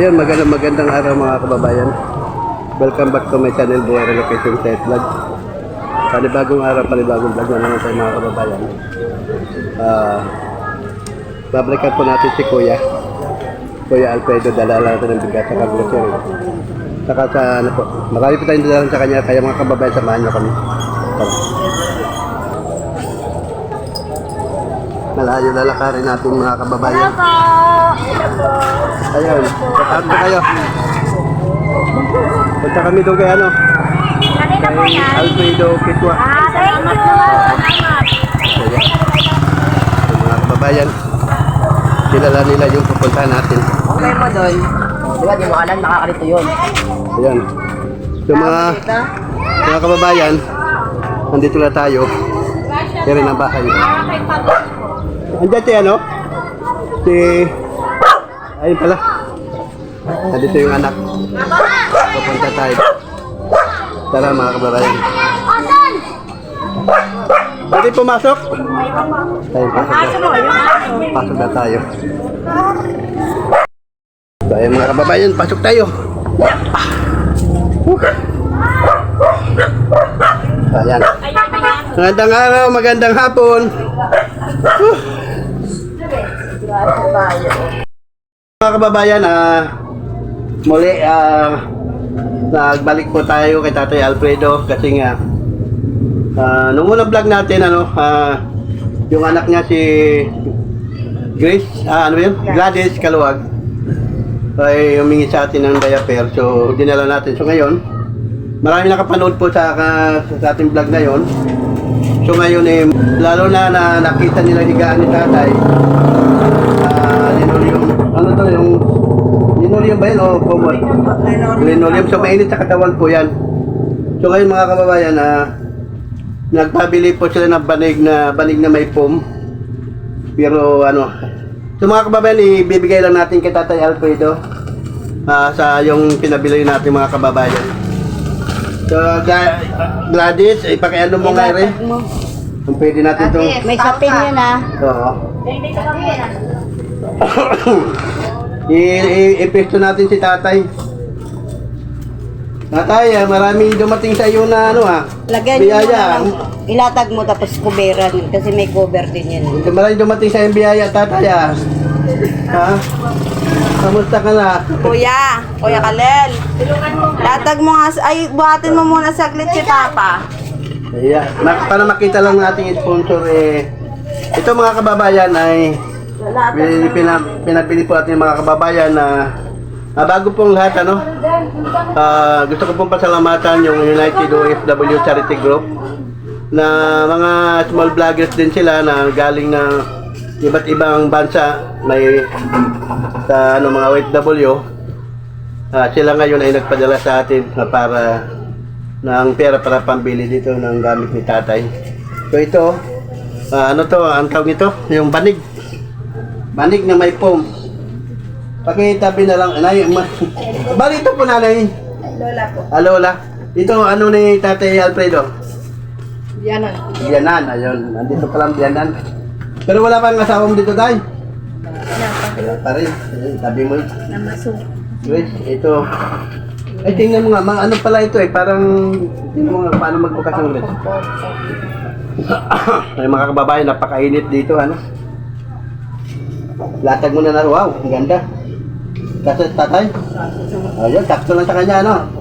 Ayun, magandang magandang araw mga kababayan. Welcome back to my channel, Buhay Relocation Site Vlog. Panibagong araw, panibagong vlog na naman tayo mga kababayan. Ah, babalikan po natin si Kuya. Kuya Alfredo, dalala natin ng bigat sa Carlos Saka sa ano po, marami po tayong dalalan sa kanya, kaya mga kababayan, samahan niyo kami. Tara. Malayo lalakarin natin mga kababayan. Ayun, sasaan po kayo. Punta kami doon kay ano, kay. Alfredo Kitwa. Ah, thank you. Salamat. Yung mga kababayan, kilala nila yung pupuntahan natin. Okay mo doon. Di ba, di mo alam, nakakalito yun. Ayan. So mga, mga kababayan, nandito na tayo. Kaya rin ang bahay. Andiyan si ano? Si... Ayun pala. Nandito yung anak. Pupunta tayo. Tara mga kababayan. Pwede pumasok? Tayo, pasok na. Pasok na tayo. So ayun mga kababayan, pasok tayo. Ayan. Magandang araw, magandang hapon. Huh. Mga kababayan, ah, muli, ah, nagbalik po tayo kay Tatay Alfredo kasi nga, ah, nung unang vlog natin, ano, ah, yung anak niya si Grace, ah, ano yun? Gladys Kaluwag, ay humingi sa atin ng diaper. So, dinala natin. So, ngayon, marami nakapanood po sa, sa ating vlog na yon. So, ngayon, eh, lalo na na nakita nila higaan ni tatay, ah, linoleum, ano to, yung, linoleum ba yun o common? Linoleum. So, mainit sa katawan po yan. So, ngayon mga kababayan, ah, nagpabili po sila ng banig na, banig na may foam. Pero ano, so mga kababayan, ibibigay lang natin kay Tatay Alfredo ah, sa yung pinabili natin mga kababayan. So, Gla- Gladys, ipakiano mo nga rin. Kung pwede natin itong... May sapin yun ah. Oo. I- i- Ipesto natin si tatay. Tatay, ah, maraming dumating sa iyo na ano ah. Lagyan mo Biyaya. naman. Ilatag mo tapos kuberan kasi may cover din yan. Maraming dumating sa iyo biyaya, tatay ah. Ha? Kamusta ka na? Kuya, Kuya Kalel. Latag mo nga, ay, buhatin mo muna saglit si Papa. Yeah. Ma- para makita lang natin yung sponsor eh. Ito mga kababayan ay pin- pina- pinabili po natin mga kababayan na ah, bago pong lahat ano ah, gusto ko pong pasalamatan yung United OFW Charity Group na mga small vloggers din sila na galing ng iba't ibang bansa may sa ano mga OFW Ah, sila ngayon ay nagpadala sa atin na para ng pera para pambili dito ng gamit ni tatay. So ito, ah, ano to, ang tawag nito, yung banig. Banig na may foam. Pakitabi na lang, anay, ma- bali ito po nanay. Lola po. Ah, Lola. Ito, ano ni tatay Alfredo? Yan na. Biyanan, ayun. Nandito pa lang biyanan. Pero wala pang asawa mo dito, tay? Wala pa rin. Ayun, tabi mo. Namaso. Wait, ito. Ay, tingnan mo nga, mga ano pala ito eh, parang, tingnan mo nga, paano magbukas ng ulit. Ay, mga kababayan, napakainit dito, ano? Latag mo na na, wow, ang ganda. Kasi tatay, ayun, sakto lang sa kanya, ano?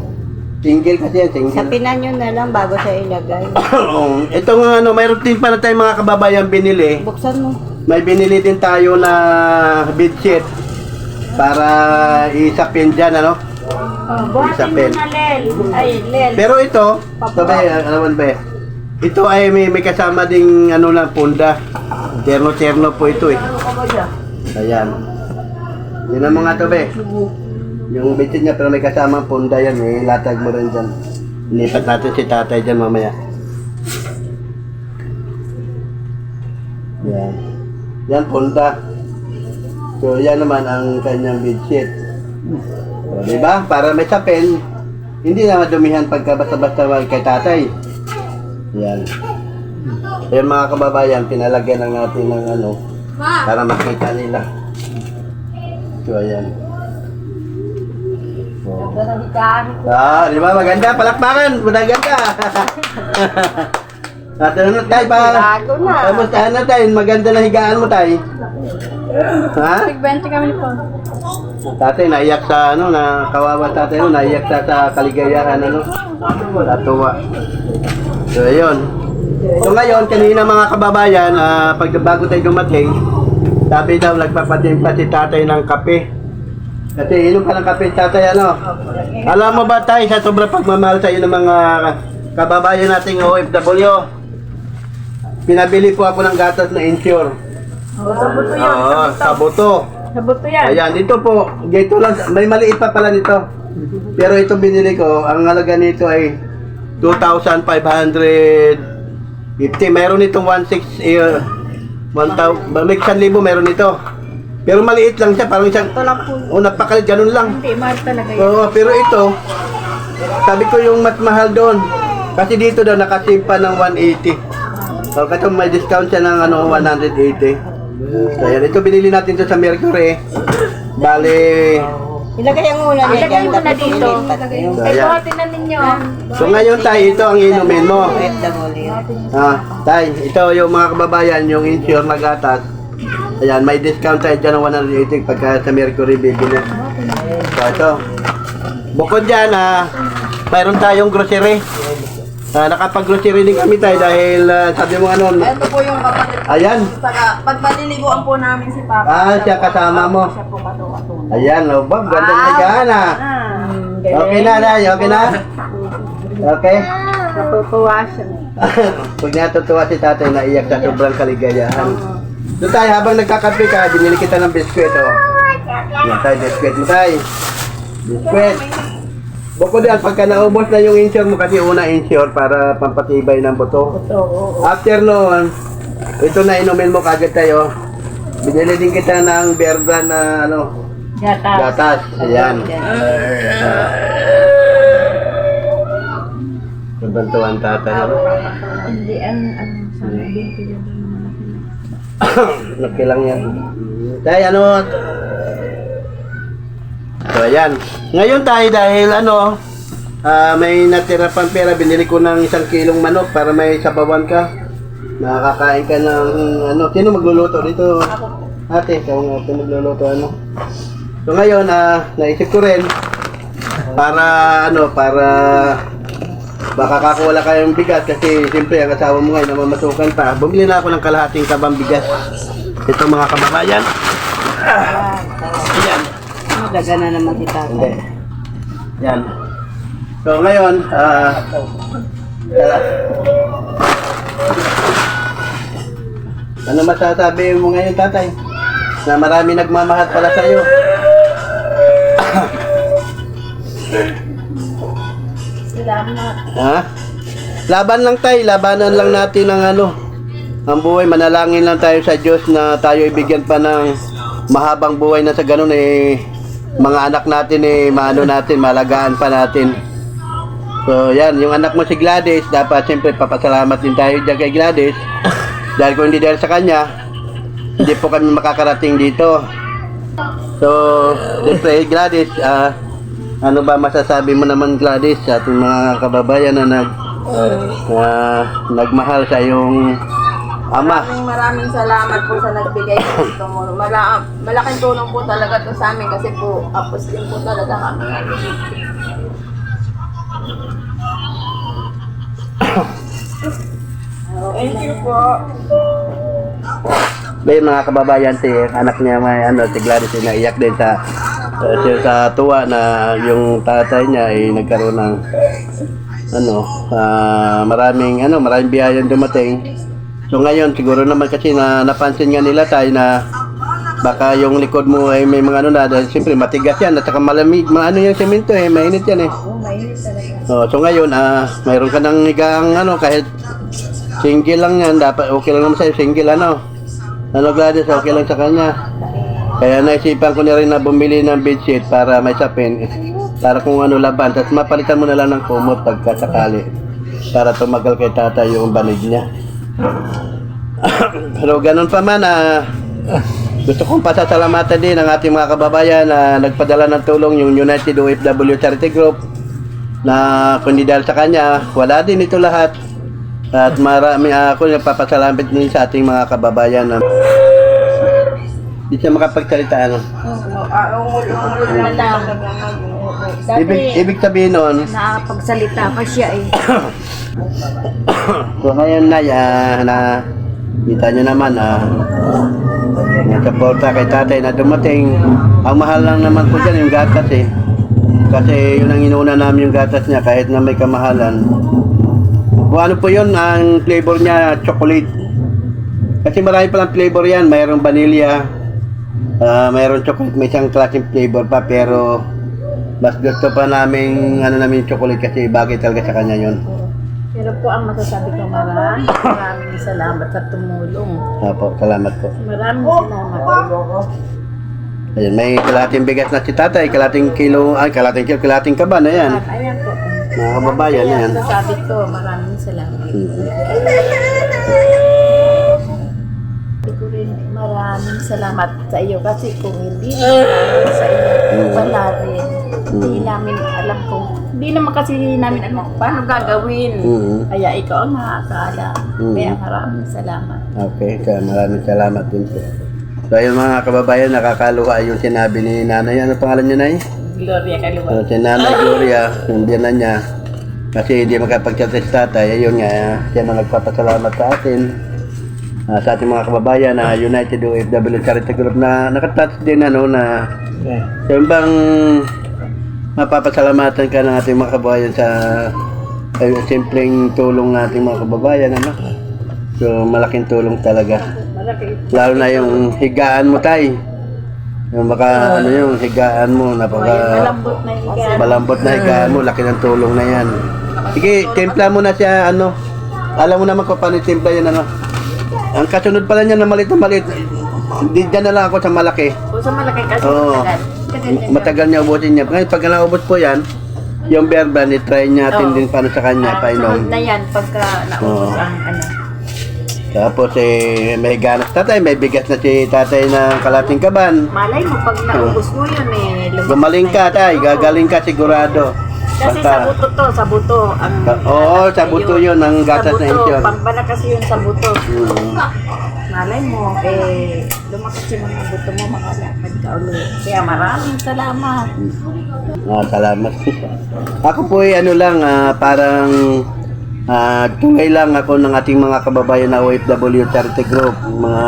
Single kasi yan, single. Sapinan nyo na lang bago sa ilagay. ito nga, ano, mayroon din pala tayong mga kababayan binili. Buksan mo. May binili din tayo na bedsheet para isapin dyan, ano? Oh, Isapin. Lel. Ay, Lel. Pero ito, ito ba, ano ba, ito ay may, may kasama ding ano lang, punda. Terno-terno po ito eh. Ayan. Yun ang mga to be. Yung bitsin niya pero may kasama punda yan eh. Latag mo rin dyan. Lipat natin si tatay dyan mamaya. Yan. Yan punda. So yan naman ang kanyang bedsheet. O, diba? Para may sapin, hindi na madumihan pagka basta-basta kay tatay. Yan. Yan mga kababayan, pinalagyan lang natin ng ano, para makita nila. So, ayan. Ah, di ba? Maganda. Palakpakan. Maganda. At ano tayo pa? Bago na. Na tayo? Maganda na higaan mo tayo. Ha? Nagbenta kami po. Tatay, naiyak sa ano, na kawawa tatay mo, naiyak sa, sa kaligayahan, ano, natuwa. So, ayun. So, ngayon, kanina mga kababayan, ah, pag bago tayo dumating, sabi daw, nagpapatimpa si tatay ng kape. Kasi inom ka ng kape, tatay, ano? Alam mo ba tayo, sa sobrang pagmamahal sa iyo ng mga kababayan nating OFW, pinabili po ako ng gatas na insure. Sa buto yun. Oo, sa buto. Sa buto yan. Ayan, dito po, dito lang, may maliit pa pala nito. Pero ito binili ko, ang halaga nito ay 2,550. Meron itong 1,600, eh, 1,000, may 1,000 meron ito. Pero maliit lang siya, parang isang, Ito lang po. oh, napakalit, ganun lang. Hindi, mahal talaga yun. Oo, pero ito, sabi ko yung mas mahal doon. Kasi dito daw pa ng 180. So, kasi may discount siya ng ano, 180. So, yan. Ito binili natin to sa Mercury. Bale, Ilagay ang una niya Ilagay mo na dito. so, Ito, yan. tingnan ninyo. So, ngayon tayo, ito ang inumin mo. Ah, tay, ito yung mga kababayan, yung insure na gatas. Ayan, may discount tayo dyan ng 180 pagka sa Mercury bibili. So, ito. Bukod dyan, ah, mayroon tayong grocery. Ah, nakapag-grocery din kami tayo dahil ah, sabi mo ano, Ito po yung kapatid. ayan, Saka, pag maliliguan po namin si Papa. Ah, siya kasama mo. Siya po katuwa-tuwa. ayan, oh, Bob, ganda na ah. Ah, Okay na, Day, okay na? Okay? Natutuwa siya. Pag natutuwa si tatay, naiyak sa sobrang kaligayahan. Doon tayo, habang nagkakape ka, binili kita ng biskwit, oh. Yan tayo, biskwit mo tayo. Biskwit. Bukod yan, pagka naubos na yung insure mo, kasi una insure para pampatibay ng buto. After noon, ito na inumin mo kagad tayo. Binili din kita ng brand na ano, Gata. gatas. Ayan. Nabantuan tatay. ano? Hindi, ang, ano, sana din kayo Laki lang yan. Tay, ano? So, ayan. Ngayon tayo dahil ano, ah, may natira pang pera, binili ko ng isang kilong manok para may sabawan ka. Nakakain ka ng ano, sino magluluto dito? Ate, ikaw nga ate magluluto ano. So ngayon, ah, naisip ko rin para ano, para baka kakuwala kayong bigas kasi siyempre ang asawa mo ngayon namamasukan pa. Bumili na ako ng kalahating kabang bigas. Ito mga kababayan. Ah. Daga na naman tatay. Hindi. Yan. So ngayon, ah tara. ano masasabi mo ngayon, tatay? Na marami nagmamahal pala sa iyo. ha? Laban lang tayo, labanan lang natin ang ano. Ang buhay, manalangin lang tayo sa Diyos na tayo ibigyan pa ng mahabang buhay na sa ganun eh mga anak natin eh maano natin, malagaan pa natin. So yan, yung anak mo si Gladys, dapat siyempre papasalamat din tayo dyan kay Gladys. dahil kung hindi dahil sa kanya, hindi po kami makakarating dito. So, siyempre Gladys, ah, ano ba masasabi mo naman Gladys sa ating mga kababayan na nag na nagmahal sa iyong ama? Maraming maraming salamat po sa nagbigay po ito mo. Mala, malaking tulong po talaga to sa amin kasi po apos din po talaga kami. Thank you po. May mga kababayan si anak niya may ano si Gladys ay naiyak din sa uh, siya sa tuwa na yung tatay niya ay nagkaroon ng ano ah, maraming ano maraming biyayang dumating. So ngayon siguro naman kasi na napansin nga nila tayo na baka yung likod mo ay may mga ano na dahil siyempre matigas yan at saka malamig maano yung semento eh mainit yan eh. Oh, so ngayon ah mayroon ka ng higang ano kahit single lang yan dapat okay lang naman sa'yo single ano. Ano Gladys, okay lang sa kanya. Kaya naisipan ko na rin na bumili ng bedsheet para may sapin. Para kung ano laban. Tapos mapalitan mo na lang ng kumot pagkasakali. Para tumagal kay tata yung banig niya. Pero ganun pa man, ah, Gusto kong pasasalamatan din ang ating mga kababayan na nagpadala ng tulong yung United OFW Charity Group na kundi dahil sa kanya, wala din ito lahat. At marami ako nagpapasalamat din sa ating mga kababayan na hindi siya makapagsalita ano. Ibig, ibig sabihin nun, Nakapagsalita pa siya eh. So ngayon na, ah, na kita nyo naman, ah, yung suporta kay tatay na dumating. Ang mahal lang naman po dyan yung gatas eh. Kasi yun ang inuuna namin yung gatas niya kahit na may kamahalan. Kung ano po yun, ang flavor niya chocolate. Kasi marami palang flavor yan. Mayroong vanilla, ah mayroong chocolate, may isang klaseng flavor pa pero mas gusto pa namin ano namin chocolate kasi bagay talaga sa kanya yun. Pero po ang masasabi ko maraming maraming salamat sa tumulong. Apo, salamat po. Maraming salamat. Ayun, may kalating bigas na si tatay, kalating kilo, ay kalating kilo, kalating kaban, ayan. Ayan po. Mga kababayan, ayan. masasabi ko maraming salamat. Hmm. Maraming salamat sa iyo kasi kung hindi salamat sa iyo, Mm. wala rin. Hindi namin alam kung, hindi naman kasi namin alam kung paano gagawin. Mhm. Kaya ikaw ang nakakaala. Mm. Kaya maraming salamat. Okay, so maraming salamat din po. So ayun mga kababayan, nakakaluha yung sinabi ni nanay. Ano pangalan niya, nay? Gloria Kaluwa. Uh, si nanay Gloria, yung biyanan niya. Kasi hindi makapagchat si tatay. Ayun nga, ah, siya na nagpapasalamat sa atin. Ah, sa ating mga kababayan na United OFW Charity Group na nakatouch din ano na yung bang mapapasalamatan ka ng ating mga kababayan sa ay, simpleng tulong ng ating mga kababayan ano? So malaking tulong talaga. Lalo na yung higaan mo tay. Yung baka ano yung higaan mo napaka Malambot na higa. malambot na higaan mo laki ng tulong na yan. Sige timpla mo na siya ano? Alam mo naman kung paano timpla yan ano ang kasunod pala niya na maliit na maliit hindi dyan na lang ako sa malaki O sa malaki kasi Oo. matagal. Matagal niya ubusin niya. Ngayon, pag naubos po yan, yung bear brand, i-try natin Oo. din paano sa kanya, Ah, painom. sunod na yan pagka naubos Oo. ang ano. Tapos, eh, may ganas tatay, may bigas na si tatay ng kalating kaban. Malay mo pag naubos mo yun eh. lumabas Gumaling na ka, yun. tay, Oo. gagaling ka sigurado. Kasi sa buto to, sa buto. Ang, Sa- oo, sa buto yun, ang gatas na yun. Pagbala kasi yun sa buto. Mm. Malay mo, eh, lumakas yung mga buto mo, makalakad ka ulit. Kaya maraming salamat. Ah, salamat. ako po ay ano lang, ah, parang ah, tungay lang ako ng ating mga kababayan na OFW Charity Group. Mga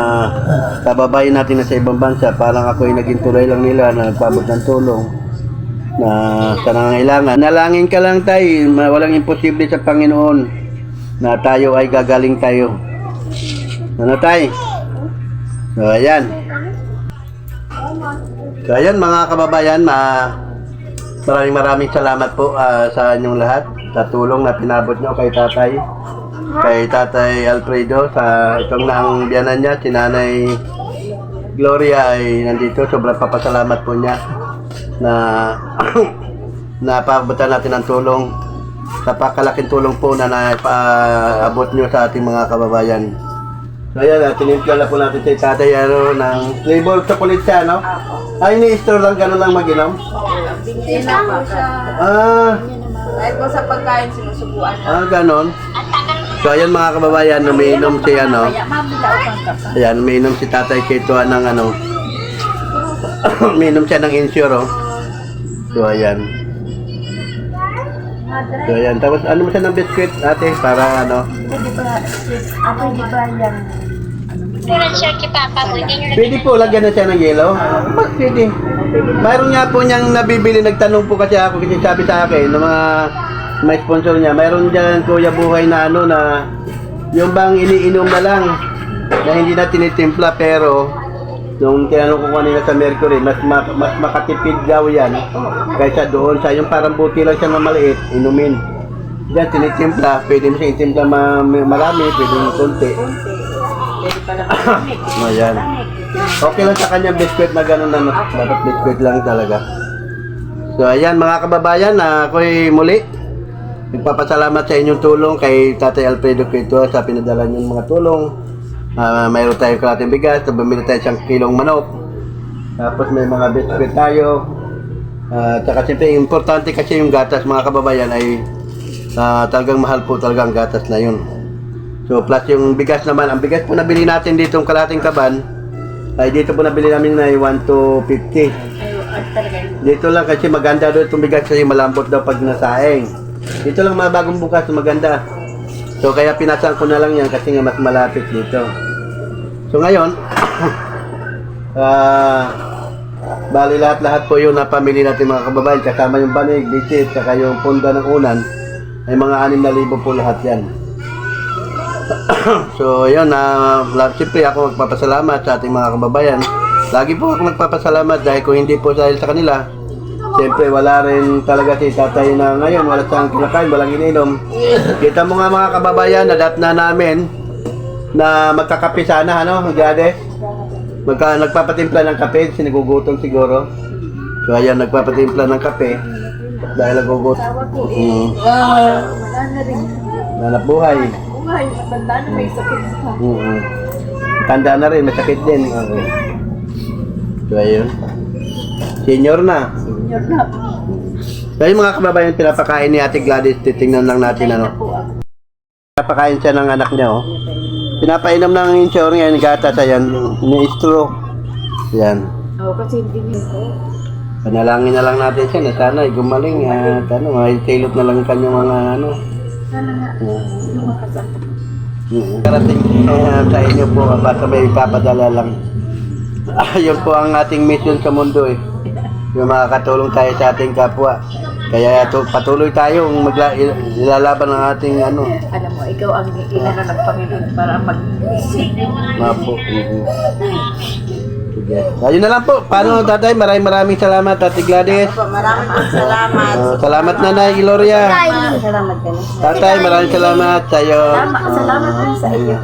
kababayan natin na sa ibang bansa, parang ako ay naging tulay lang nila na nagpabot ng tulong na sa nangangailangan. Nalangin ka lang tayo, walang imposible sa Panginoon na tayo ay gagaling tayo. Ano tay? So, ayan. So ayan mga kababayan, ma maraming maraming salamat po ah, sa inyong lahat sa tulong na pinabot nyo kay tatay. Kay tatay Alfredo sa itong naang biyanan niya, si nanay Gloria ay nandito. Sobrang papasalamat po niya na napabutan natin ng tulong. Napakalaking tulong po na napaabot nyo sa ating mga kababayan. So ayan, tinimpla na po natin si tatay ano, ng flavor chocolate siya, no? Ay, ni-store lang, gano'n lang mag-inom? Hindi na po siya. Ah, Kahit po sa pagkain, sinusubuan na. ah, gano'n. So ayan mga kababayan, umiinom si ano. Kapa. Ayan, umiinom si tatay Kito ng ano. umiinom siya ng insure, oh. So ayan. So ayan, tapos ano mo siya ng biscuit, ate, para ano. Pwede ba, ah, pwede ba yung, Pwede po, lagyan na siya ng yelo. Mas pwede. Mayroon nga po niyang nabibili, nagtanong po kasi ako, kasi sabi sa akin, ng mga may sponsor niya, mayroon dyan Kuya Buhay na ano na, yung bang iniinom na lang, na hindi na tinitimpla, pero nung tinanong ko kanina sa Mercury, mas, ma- mas makatipid daw yan kaysa doon sa yung parang buti lang siya na maliit, inumin. Diyan, tinitimpla, pwede mo siya itimpla ma- marami, pwede mo konti. pwede. Ayan. Okay lang sa kanya biskwit na gano'n na dapat biskwit lang talaga. So ayan mga kababayan, na ako'y muli nagpapasalamat sa inyong tulong kay Tatay Alfredo Quito sa pinadala niyong mga tulong Ah, mayroon tayong kalating bigas, bumili tayo isang kilong manok. Tapos may mga biscuit tayo. Ah, tsaka siyempre, importante kasi yung gatas mga kababayan ay ah, talagang mahal po talaga ang gatas na yun. So plus yung bigas naman, ang bigas po nabili natin dito yung kalating kaban, ay dito po nabili namin na 1 to 50. Dito lang kasi maganda doon itong bigas kasi malambot daw pag nasaing. Dito lang mga bagong bukas maganda. So kaya pinasan ko na lang yan kasi nga mas malapit dito. So ngayon, ah bali lahat-lahat po yung napamili natin mga kababayan kasama yung banig, bisit, saka yung punda ng unan ay mga 6,000 po lahat yan. so yun, na uh, siyempre ako magpapasalamat sa ating mga kababayan. Lagi po ako nagpapasalamat dahil kung hindi po dahil sa kanila, siyempre wala rin talaga si tatay na ngayon, wala siyang kinakain, walang ininom. Kita mo nga mga kababayan, nadat na namin na magkakape sana, ano, Gade? Magka, nagpapatimpla ng kape, sinigugutom siguro. So ayan, nagpapatimpla ng kape dahil nagugutom. Mm. Nanap buhay. Buhay, matanda na may sakit. Oo. Tanda na rin, masakit din. Okay. So, ayun. Senior na. Senior na. So, yung mga kababayan pinapakain ni Ate Gladys, titingnan lang natin ano. Po. Pinapakain siya ng anak niya, oh. Pinapainom ng insure ngayon, gatas, ayan, ni straw. Yan. Oo, kasi hindi niyo po. Panalangin na lang natin siya na sana ay gumaling at ano, mahilot na lang ang kanyang mga ano. Sana nga, makasama. Mm. Karating uh, sa inyo po, basta may ipapadala lang. Ayun po ang ating mission sa mundo eh. Yung makakatulong tayo sa ating kapwa. Kaya to, patuloy tayong magla, il- ilalaban ang ating ano. Alam mo, ikaw ang inano ng Panginoon para mag-isip. Mapo. Mhm. Sige. Ayun na lang po. Paano tatay? Maraming maraming salamat Ate Gladys. Maraming salamat. Uh, salamat Nanay Gloria. Salamat na. Tatay, maraming salamat sa iyo. Salamat, salamat sa iyo.